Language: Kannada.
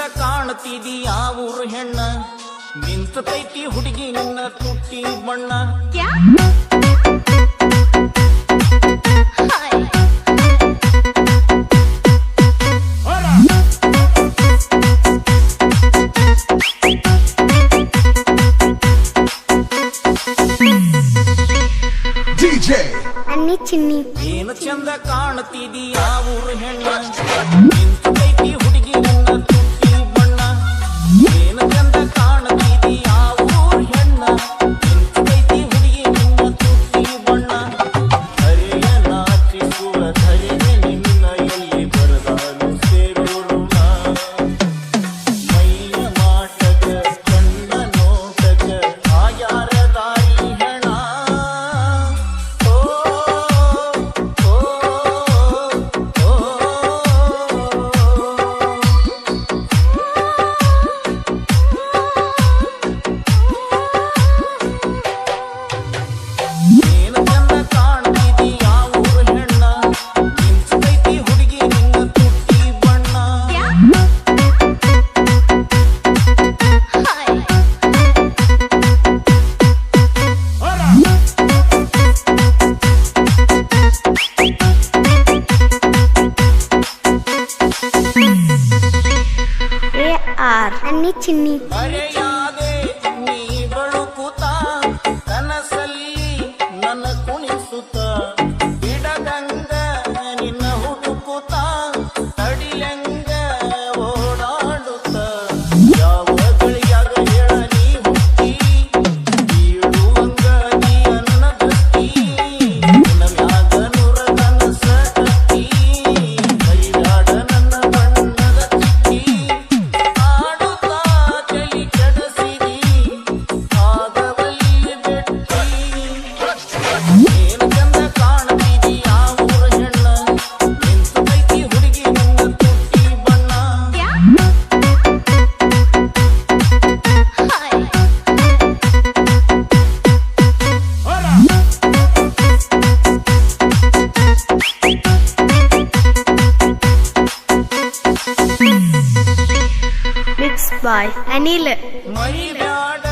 ಚಂದ ಆ ಊರು ಹೆಣ್ಣ? ನಿಂತತೈತಿ ಹುಡುಗಿ ನಿನ್ನ ತುಟ್ಟಿ ಬಣ್ಣ. ಏನು ಚಂದ ಕಾಣುತ್ತಿದೀಯಾ ಊರು ಹೆಣ್ಣ? ನಿಂತತೈತಿ ಹುಡುಗಿ ನಿನ್ನ Charlie. అన్ని చిన్ని ബൈ അനിൽ മരിയാട